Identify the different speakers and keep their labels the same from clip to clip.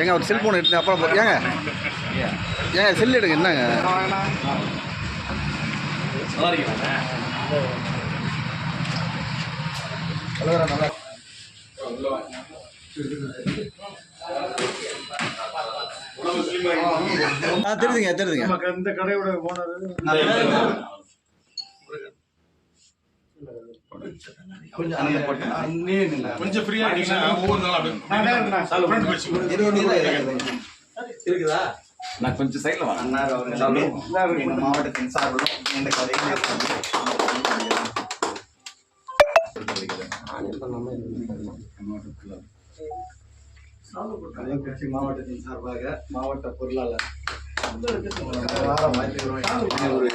Speaker 1: ஏங்க ஒரு செல்ஃபோன் எடுத்து அப்புறம் ஏங்க. ஏங்க செல் எடுங்க என்னங்க? தெரியுதுங்க தெரியுதுங்க.
Speaker 2: இந்த கடையோட ஓனர்
Speaker 3: கொஞ்சம் ஃப்ரீயா இருக்கீங்கன்னா ஒவ்வொரு நாளும் அப்படியே
Speaker 4: இருக்குதா
Speaker 5: நான் கொஞ்சம் சைடில் வரேன்
Speaker 4: மாவட்டத்தின் சார்பிலும் இந்த கதையை கட்சி மாவட்டத்தின் சார்பாக மாவட்ட பொருளாளர்
Speaker 5: ஒரு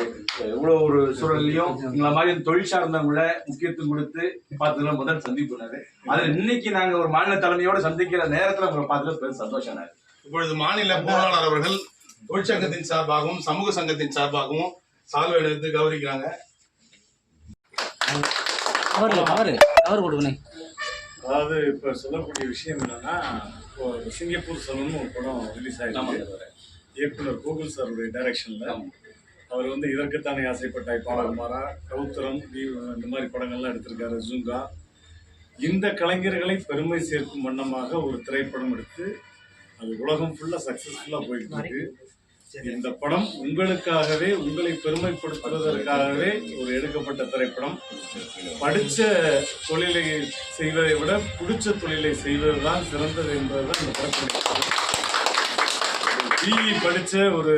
Speaker 5: இவ்வளோ ஒரு சூழல்லையும் எங்களை மாதிரி தொழில் சார்ந்தவங்கள முக்கியத்துவம் கொடுத்து பார்த்ததுல முதல் சந்திப்புனாரு. அதுல இன்னைக்கு நாங்க ஒரு மாநில தலைமையோட சந்திக்கிற நேரத்துல உங்களை பார்த்ததுல பெரும் சந்தோஷம்
Speaker 3: இப்பொழுது மாநில பொருளாளர் அவர்கள் தொழிற்சங்கத்தின் சார்பாகவும் சமூக சங்கத்தின் சார்பாகவும் சால்வை எடுத்து
Speaker 6: கொடுக்கணே
Speaker 2: அதாவது இப்ப சொல்லக்கூடிய விஷயம் என்னன்னா இப்போ சிங்கப்பூர் சலூன் ஒரு படம் ரிலீஸ் ஆயிருக்கு. இயக்குனர் கோகுல் சாருடைய டைரக்ஷன்ல அவர் வந்து இதற்குத்தானே ஆசைப்பட்டாய் பாலகுமாரா கௌத்தரம் இந்த மாதிரி படங்கள்லாம் எடுத்திருக்காரு ஜூங்கா. இந்த கலைஞர்களை பெருமை சேர்க்கும் வண்ணமாக ஒரு திரைப்படம் எடுத்து அது உலகம் ஃபுல்லா சக்சஸ்ஃபுல்லா போயிட்டு இருக்கு இந்த படம் உங்களுக்காகவே உங்களை பெருமைப்படுத்துவதற்காகவே ஒரு எடுக்கப்பட்ட திரைப்படம். படிச்ச தொழிலை செய்வதை விட பிடிச்ச தொழிலை செய்வதுதான் சிறந்தது என்பதுதான் இந்த படத்துடைய பிஇ படித்த ஒரு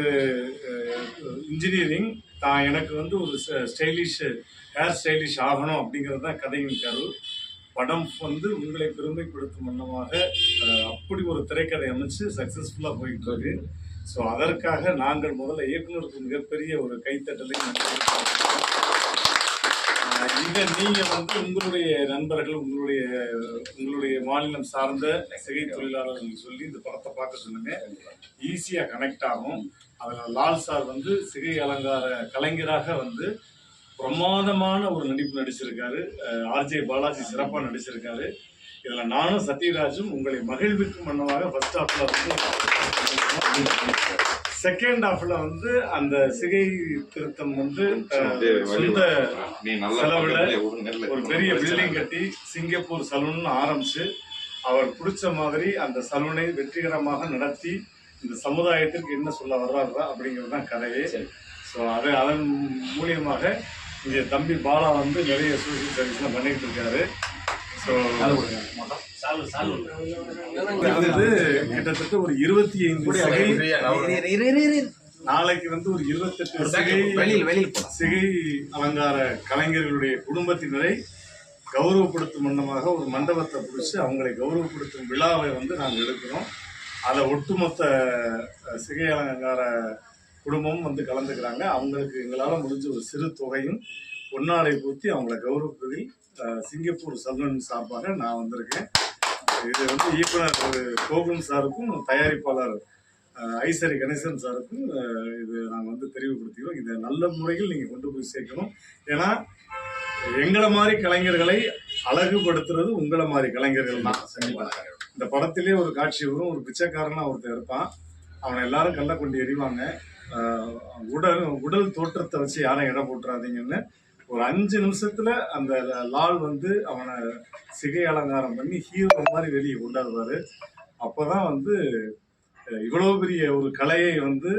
Speaker 2: இன்ஜினியரிங் தான் எனக்கு வந்து ஒரு ஸ்டைலிஷ் ஹேர் ஸ்டைலிஷ் ஆகணும் அப்படிங்கிறது தான் கதையின் கருள். படம் வந்து உங்களை பெருமைப்படுத்தும் வண்ணமாக அப்படி ஒரு திரைக்கதை அமைச்சு சக்ஸஸ்ஃபுல்லாக போயிட்டு இருக்கு ஸோ அதற்காக நாங்கள் முதல்ல இயக்குநருக்கு மிகப்பெரிய ஒரு கைத்தட்டலை இங்கே நீங்கள் வந்து உங்களுடைய நண்பர்கள் உங்களுடைய உங்களுடைய மாநிலம் சார்ந்த சிகை தொழிலாளர்கள் சொல்லி இந்த படத்தை பார்க்க சொல்லுங்க ஈஸியாக கனெக்ட் ஆகும். அதில் லால் சார் வந்து சிகை அலங்கார கலைஞராக வந்து பிரமாதமான ஒரு நடிப்பு நடிச்சிருக்காரு. ஆர்ஜே பாலாஜி சிறப்பாக நடிச்சிருக்காரு. இதுல நானும் சத்யராஜும் உங்களை மகிழ்விக்கும் மன்னமாக ஃபர்ஸ்ட் ஹாஃப்ல வந்து செகண்ட் ஹாஃப்ல வந்து அந்த சிகை திருத்தம் வந்து சொந்த செலவுல ஒரு பெரிய பில்டிங் கட்டி சிங்கப்பூர் சலூன் ஆரம்பிச்சு அவர் பிடிச்ச மாதிரி அந்த சலூனை வெற்றிகரமாக நடத்தி இந்த சமுதாயத்திற்கு என்ன சொல்ல வர்றாரு அப்படிங்கிறது தான் கதையே. ஸோ அது அதன் மூலியமாக இங்கே தம்பி பாலா வந்து நிறைய சோசியல் சர்வீஸ்லாம் பண்ணிட்டு இருக்காரு. ஸோ கிட்டத்தட்ட ஒரு இருபத்தி ஐந்து சிகை நாளைக்கு வந்து ஒரு இருபத்தெட்டு சிகை
Speaker 5: வெளியில்
Speaker 2: சிகை அலங்கார கலைஞர்களுடைய குடும்பத்தினரை கௌரவப்படுத்தும் வண்ணமாக ஒரு மண்டபத்தை பிடிச்சி அவங்களை கௌரவப்படுத்தும் விழாவை வந்து நாங்கள் எடுக்கிறோம். அதை ஒட்டுமொத்த சிகை அலங்கார குடும்பமும் வந்து கலந்துக்கிறாங்க. அவங்களுக்கு எங்களால் முடிஞ்ச ஒரு சிறு தொகையும் பொன்னாடை பூத்தி அவங்கள கௌரவிப்பதில் அஹ், சிங்கப்பூர் சல்வன் சார்பாக நான் வந்திருக்கேன். இது வந்து இயக்குனர் கோகுல் சாருக்கும் தயாரிப்பாளர் ஐசரி கணேசன் சாருக்கும் இது நாங்கள் வந்து தெரிவுபடுத்திக்கிறோம். இதை நல்ல முறையில் நீங்கள் கொண்டு போய் சேர்க்கணும். ஏன்னா எங்களை மாதிரி கலைஞர்களை அழகுபடுத்துறது உங்களை மாதிரி கலைஞர்கள் தான்? இந்த படத்திலே ஒரு காட்சி வரும். ஒரு பிச்சைக்காரனா ஒருத்தன் இருப்பான். அவனை எல்லாரும் கல்ல கொண்டு எறிவாங்க. உடல் உடல் தோற்றத்தை வச்சு யாரும் இடம் போட்டுறாதீங்கன்னு ஒரு அஞ்சு நிமிஷத்துல அந்த லால் வந்து அவனை சிகை அலங்காரம் பண்ணி ஹீரோ மாதிரி வெளியே கொண்டாடுவாரு அப்பதான் வந்து இவ்வளவு பெரிய ஒரு கலையை வந்து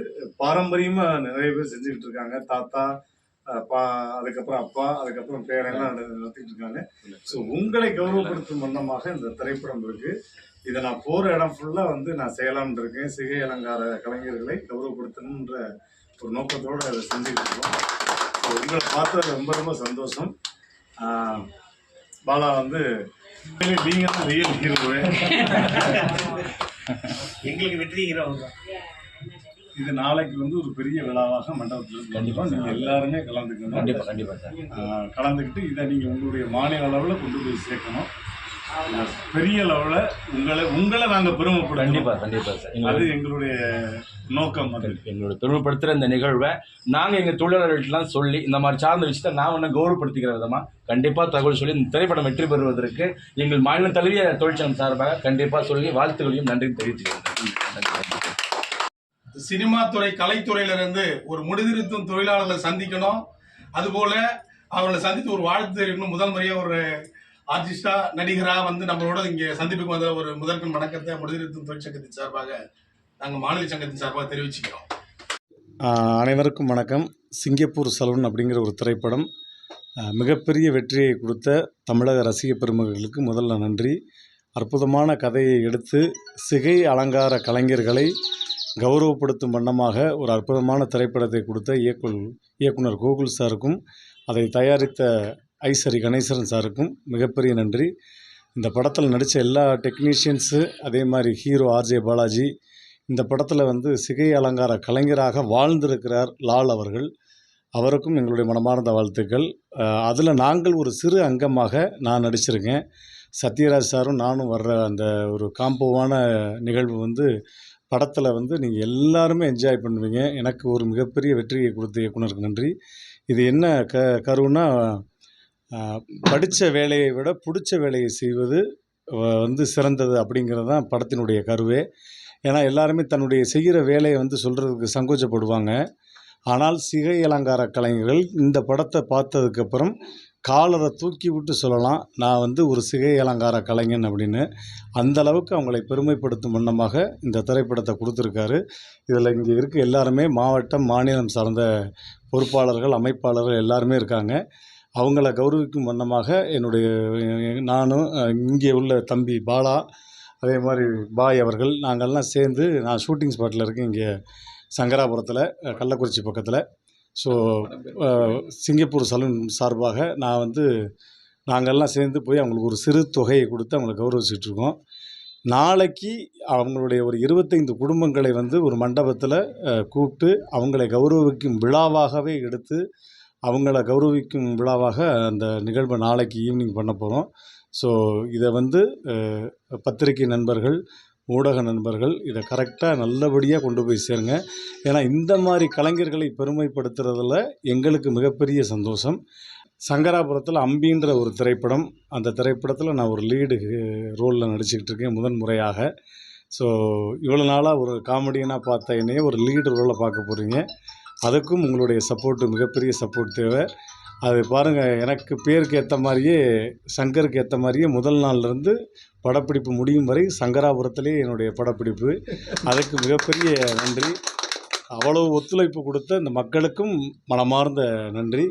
Speaker 2: பாரம்பரியமா நிறைய பேர் செஞ்சுக்கிட்டு இருக்காங்க. தாத்தா அப்பா அதுக்கப்புறம் அப்பா அதுக்கப்புறம் பேரெல்லாம் நடத்திட்டு இருக்காங்க. ஸோ உங்களை கௌரவப்படுத்தும் வண்ணமாக இந்த திரைப்படம் இருக்கு. இதை நான் போற இடம் ஃபுல்லா வந்து நான் செய்யலாம்னு இருக்கேன். சிகை அலங்கார கலைஞர்களை கௌரவப்படுத்தணுன்ற ஒரு நோக்கத்தோட அதை செஞ்சுக்கிட்டு இருக்கோம். உங்களை பார்த்தது ரொம்ப ரொம்ப சந்தோஷம். பாலா வந்து நீங்க தான் ரியல் ஹீரோவே
Speaker 6: எங்களுக்கு வெற்றி ஹீரோ
Speaker 2: இது நாளைக்கு வந்து ஒரு பெரிய விழாவாக மண்டபத்தில் கண்டிப்பா நீங்க எல்லாருமே கலந்துக்கணும்.
Speaker 5: கண்டிப்பா கண்டிப்பா சார்.
Speaker 2: ஆஹ் கலந்துக்கிட்டு இதை நீங்கள் உங்களுடைய மாநில அளவில் கொண்டு போய் சேர்க்கணும். பெரிய அளவில் உங்களை உங்களை நாங்கள் பெருமைப்படுத்தணும்.
Speaker 5: கண்டிப்பா கண்டிப்பா சார்.
Speaker 2: அது எங்களுடைய நோக்கம் அது.
Speaker 5: எங்களோட பெருமைப்படுத்துகிற இந்த நிகழ்வை நாங்கள் எங்கள் தொழிலாளர்கள்லாம் சொல்லி இந்த மாதிரி சார்ந்த விஷயத்தை நான் ஒன்று கௌரவப்படுத்திக்கிற விதமாக கண்டிப்பாக தகவல் சொல்லி இந்த திரைப்படம் வெற்றி பெறுவதற்கு எங்கள் மாநில தழுவிய தொழிற்சங்கம் சார்பாக கண்டிப்பாக சொல்லி வாழ்த்துக்களையும் நன்றியும் தெரிவித்துக்கிறேன்.
Speaker 3: சினிமா துறை கலைத்துறையில இருந்து ஒரு முடிதிருத்தும் தொழிலாளர்களை சந்திக்கணும். அதுபோல அவர்களை சந்தித்து ஒரு வாழ்த்து தெரிவிக்கணும். முதல் முறையா ஒரு ஆர்டிஸ்டா நடிகரா வந்து நம்மளோட இங்க சந்திப்புக்கு வந்த ஒரு முதற்கண் வணக்கத்தை முடிதிருத்தும் தொழிற்சங்கத்தின் சார்பாக நாங்கள் மாநில சங்கத்தின் சார்பாக தெரிவிச்சுக்கிறோம்.
Speaker 2: அனைவருக்கும் வணக்கம். சிங்கப்பூர் சலூன் அப்படிங்கிற ஒரு திரைப்படம் மிகப்பெரிய வெற்றியை கொடுத்த தமிழக ரசிக பெருமகளுக்கு முதல்ல நன்றி. அற்புதமான கதையை எடுத்து சிகை அலங்கார கலைஞர்களை கௌரவப்படுத்தும் வண்ணமாக ஒரு அற்புதமான திரைப்படத்தை கொடுத்த இயக்குல் இயக்குனர் கோகுல் சாருக்கும் அதை தயாரித்த ஐசரி கணேசன் சாருக்கும் மிகப்பெரிய நன்றி. இந்த படத்தில் நடித்த எல்லா டெக்னீஷியன்ஸு அதே மாதிரி ஹீரோ ஆர்ஜே பாலாஜி இந்த படத்தில் வந்து சிகை அலங்கார கலைஞராக வாழ்ந்திருக்கிறார் லால் அவர்கள். அவருக்கும் எங்களுடைய மனமார்ந்த வாழ்த்துக்கள். அதில் நாங்கள் ஒரு சிறு அங்கமாக நான் நடிச்சிருக்கேன். சத்யராஜ் சாரும் நானும் வர்ற அந்த ஒரு காம்போவான நிகழ்வு வந்து படத்தில் வந்து நீங்கள் எல்லாருமே என்ஜாய் பண்ணுவீங்க. எனக்கு ஒரு மிகப்பெரிய வெற்றியை கொடுத்த இயக்குனருக்கு நன்றி. இது என்ன க கருன்னா படித்த வேலையை விட பிடிச்ச வேலையை செய்வது வந்து சிறந்தது அப்படிங்கிறது தான் படத்தினுடைய கருவே. ஏன்னா எல்லாருமே தன்னுடைய செய்கிற வேலையை வந்து சொல்கிறதுக்கு சங்கோச்சப்படுவாங்க ஆனால் சிகை அலங்கார கலைஞர்கள் இந்த படத்தை பார்த்ததுக்கப்புறம் காலரை தூக்கி விட்டு சொல்லலாம் நான் வந்து ஒரு சிகை அலங்கார கலைஞன் அப்படின்னு. அந்த அளவுக்கு அவங்களை பெருமைப்படுத்தும் வண்ணமாக இந்த திரைப்படத்தை கொடுத்துருக்காரு. இதில் இங்கே இருக்க எல்லாருமே மாவட்டம் மாநிலம் சார்ந்த பொறுப்பாளர்கள் அமைப்பாளர்கள் எல்லாருமே இருக்காங்க. அவங்கள கௌரவிக்கும் வண்ணமாக என்னுடைய நானும் இங்கே உள்ள தம்பி பாலா அதே மாதிரி பாய் அவர்கள் நாங்கள்லாம் சேர்ந்து நான் ஷூட்டிங் ஸ்பாட்டில் இருக்கேன் இங்கே சங்கராபுரத்தில் கள்ளக்குறிச்சி பக்கத்தில். ஸோ சிங்கப்பூர் சலூன் சார்பாக நான் வந்து நாங்கள்லாம் சேர்ந்து போய் அவங்களுக்கு ஒரு சிறு தொகையை கொடுத்து அவங்களை கௌரவிச்சிட்ருக்கோம் நாளைக்கு அவங்களுடைய ஒரு இருபத்தைந்து குடும்பங்களை வந்து ஒரு மண்டபத்தில் கூப்பிட்டு அவங்களை கௌரவிக்கும் விழாவாகவே எடுத்து அவங்கள கௌரவிக்கும் விழாவாக அந்த நிகழ்வை நாளைக்கு ஈவினிங் பண்ண போகிறோம் ஸோ இதை வந்து பத்திரிக்கை பத்திரிகை நண்பர்கள் ஊடக நண்பர்கள் இதை கரெக்டாக நல்லபடியாக கொண்டு போய் சேருங்க. ஏன்னா இந்த மாதிரி கலைஞர்களை பெருமைப்படுத்துறதுல எங்களுக்கு மிகப்பெரிய சந்தோஷம். சங்கராபுரத்தில் அம்பின்ற ஒரு திரைப்படம் அந்த திரைப்படத்தில் நான் ஒரு லீடு ரோலில் நடிச்சுக்கிட்டு இருக்கேன் முதன் முறையாக. ஸோ இவ்வளோ நாளாக ஒரு காமெடியனாக பார்த்த என்னையே ஒரு லீடு ரோலில் பார்க்க போகிறீங்க அதுக்கும் உங்களுடைய சப்போர்ட்டு மிகப்பெரிய சப்போர்ட் தேவை. அது பாருங்கள் எனக்கு பேருக்கு ஏற்ற மாதிரியே சங்கருக்கு ஏற்ற மாதிரியே முதல் நாள்லேருந்து படப்பிடிப்பு முடியும் வரை சங்கராபுரத்துலேயே என்னுடைய படப்பிடிப்பு. அதுக்கு மிகப்பெரிய நன்றி. அவ்வளோ ஒத்துழைப்பு கொடுத்த இந்த மக்களுக்கும் மனமார்ந்த நன்றி.